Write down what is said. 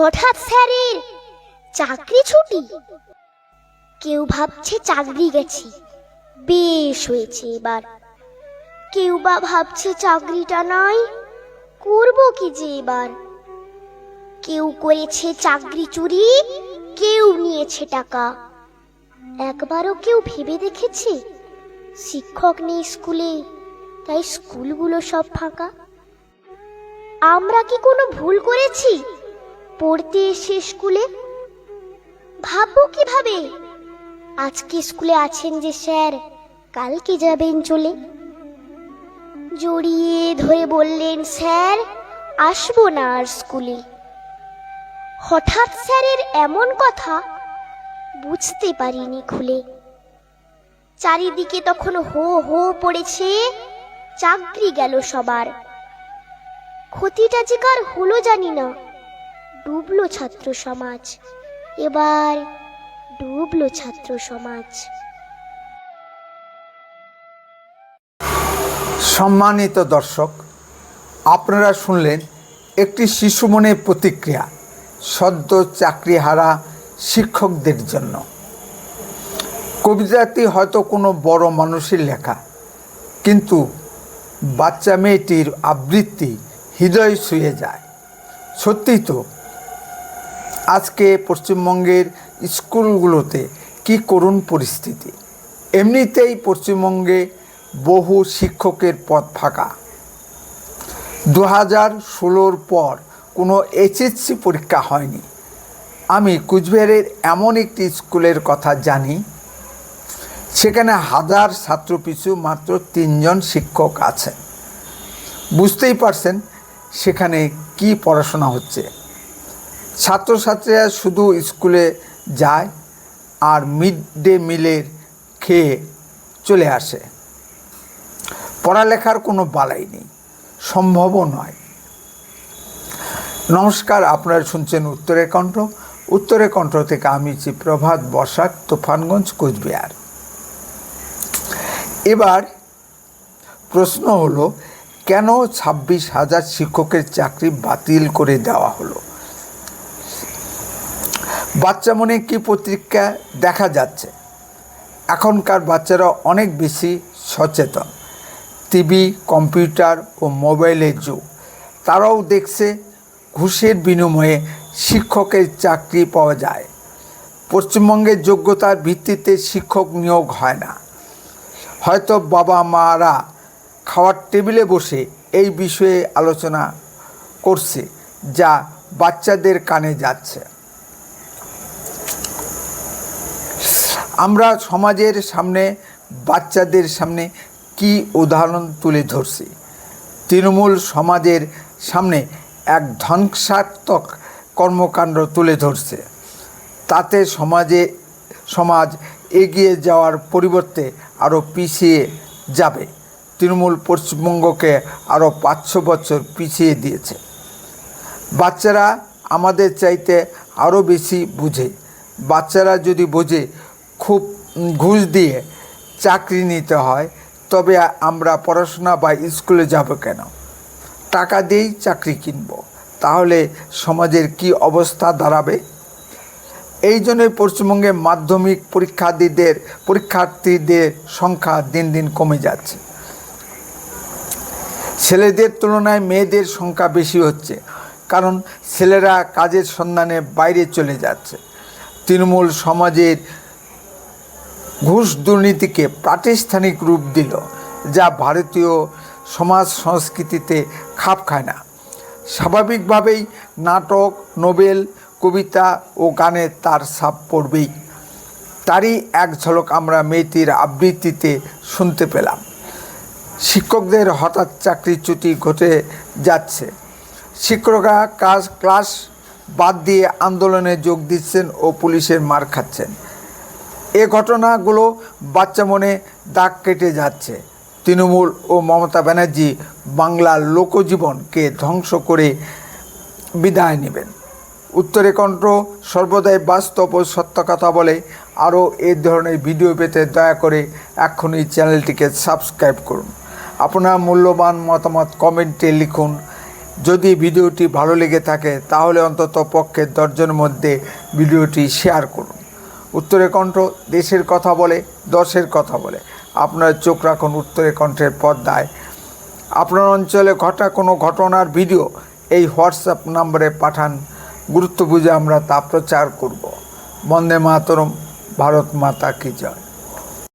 হঠাৎ স্যারের চাকরি ছুটি? কেউ ভাবছে চাকরি গেছি। বেশ হয়েছে এবার। কেউ বা ভাবছে চাকরিটা নাই, করব কি যে এবার? কেউ করেছে চাকরি চুরি, কেউ নিয়েছে টাকা। একবারও কেউ ভেবে দেখেছে? শিক্ষক নেই স্কুলে, তাই স্কুলগুলো সব ফাঁকা। আমরা কি কোনো ভুল করেছি? পড়তে এসে স্কুলে? ভাববো কীভাবে? আজকে স্কুলে আছেন যে স্যার, কালকে যাবেন চলে। জড়িয়ে ধরে বললেন, স্যার, আসব না আর স্কুলে। হঠাৎ স্যারের এমন কথা বুঝতে পারিনি খুলে। চারিদিকে তখন হো হো পড়েছে, চাকরি গেল সবার। ক্ষতিটা যে কার হলো জানি না। ডুবলো ছাত্র সমাজ। এবার ডুবলো ছাত্র সমাজ। সম্মানিত দর্শক, আপনারা শুনলেন একটি শিশু মনের প্রতিক্রিয়া, সদ্য চাকরিহারা শিক্ষকদের জন্য। কবিতাটি হয়তো কোনো বড় মানুষের লেখা, কিন্তু বাচ্চা মেয়েটির আবৃত্তি হৃদয় ছুঁয়ে যায়। সত্যিই তো আজকে পশ্চিমবঙ্গের স্কুলগুলোতে কি করুণ পরিস্থিতি? এমনিতেই পশ্চিমবঙ্গে বহু শিক্ষকের পদ ফাঁকা। দু হাজার ষোলোর পর কোনো এইচএসসি পরীক্ষা হয়নি। আমি কুচবিহারের এমন একটি স্কুলের কথা জানি, সেখানে হাজার ছাত্রপিছু মাত্র তিনজন শিক্ষক আছেন। বুঝতেই পারছেন সেখানে কি পড়াশোনা হচ্ছে। ছাত্রছাত্রীরা শুধু স্কুলে যায় আর মিড ডে মিলের খেয়ে চলে আসে। পড়ালেখার কোনো বালাই নেই, সম্ভবও নয়। নমস্কার, আপনারা শুনছেন উত্তরের কণ্ঠ। উত্তরের কণ্ঠ থেকে আমি প্রভাত বসাক, তুফানগঞ্জ, কোচবিহার। এবার প্রশ্ন হলো, কেন ছাব্বিশ হাজার শিক্ষকের চাকরি বাতিল করে দেওয়া হলো? বাচ্চা মনে কি পত্রিকা দেখা যাচ্ছে? এখনকার বাচ্চারা অনেক বেশি সচেতন। টিভি, কম্পিউটার ও মোবাইলের যুগ। তারাও দেখছে ঘুষের বিনিময়ে শিক্ষকের চাকরি পাওয়া যায়। পশ্চিমবঙ্গের যোগ্যতার ভিত্তিতে শিক্ষক নিয়োগ হয় না। হয়তো বাবা মারা খাওয়ার টেবিলে বসে এই বিষয়ে আলোচনা করছে, যা বাচ্চাদের কানে যাচ্ছে। আমরা সমাজের সামনে, বাচ্চাদের সামনে কি উদাহরণ তুলে ধরছি? তৃণমূল সমাজের সামনে এক ধ্বংসাত্মক কর্মকাণ্ড তুলে ধরছে। তাতে সমাজে, সমাজ এগিয়ে যাওয়ার পরিবর্তে আরও পিছিয়ে যাবে। তৃণমূল পশ্চিমবঙ্গকে আরও পাঁচশো বছর পিছিয়ে দিয়েছে। বাচ্চারা আমাদের চাইতে আরও বেশি বুঝে। বাচ্চারা যদি বোঝে খুব ঘুষ দিয়ে চাকরি নিতে হয়, তবে আমরা পড়াশোনা বা স্কুলে যাব কেন? টাকা দিয়েই চাকরি কিনব, তাহলে সমাজের কি অবস্থা দাঁড়াবে? এই জন্যই পশ্চিমবঙ্গে মাধ্যমিক পরীক্ষার্থীদের পরীক্ষার্থীদের সংখ্যা দিন দিন কমে যাচ্ছে। ছেলেদের তুলনায় মেয়েদের সংখ্যা বেশি হচ্ছে, কারণ ছেলেরা কাজের সন্ধানে বাইরে চলে যাচ্ছে। তৃণমূল সমাজের ঘুষ দুর্নীতিকে প্রাতিষ্ঠানিক রূপ দিল, যা ভারতীয় সমাজ সংস্কৃতিতে খাপ খায় না। স্বাভাবিকভাবেই নাটক, নোবেল, কবিতা ও গানে তার ছাপ পড়বেই। তারই এক ঝলক আমরা মেয়েটির আবৃত্তিতে শুনতে পেলাম। শিক্ষকদের হঠাৎ চাকরিচ্যুতি ঘটে যাচ্ছে। শিক্ষকরা কাজ, ক্লাস বাদ দিয়ে আন্দোলনে যোগ দিচ্ছেন ও পুলিশের মার খাচ্ছেন। এ ঘটনাগুলো বাচ্চা মনে দাগ কেটে যাচ্ছে। তৃণমূল ও মমতা ব্যানার্জি বাংলার লোকজীবনকে ধ্বংস করে বিদায় নেবেন। উত্তরে কণ্ঠ সর্বদাই বাস্তব ও সত্য কথা বলে। আরও এ ধরনের ভিডিও পেতে দয়া করে এখনই চ্যানেলটিকে সাবস্ক্রাইব করুন। আপনার মূল্যবান মতামত কমেন্টে লিখুন। যদি ভিডিওটি ভালো লেগে থাকে তাহলে অন্তত পক্ষে দশজনের মধ্যে ভিডিওটি শেয়ার করুন। উত্তরে কণ্ঠ, দেশের কথা বলে, দশের কথা বলে। আপনার চোখ রাখুন উত্তরে কণ্ঠের পর্দায়। আপনার অঞ্চলে ঘটা কোনো ঘটনার ভিডিও এই হোয়াটসঅ্যাপ নম্বরে পাঠান। গুরুত্ব বুঝে আমরা তা প্রচার করব। বন্দে মাতরম, ভারত মাতা কি জয়।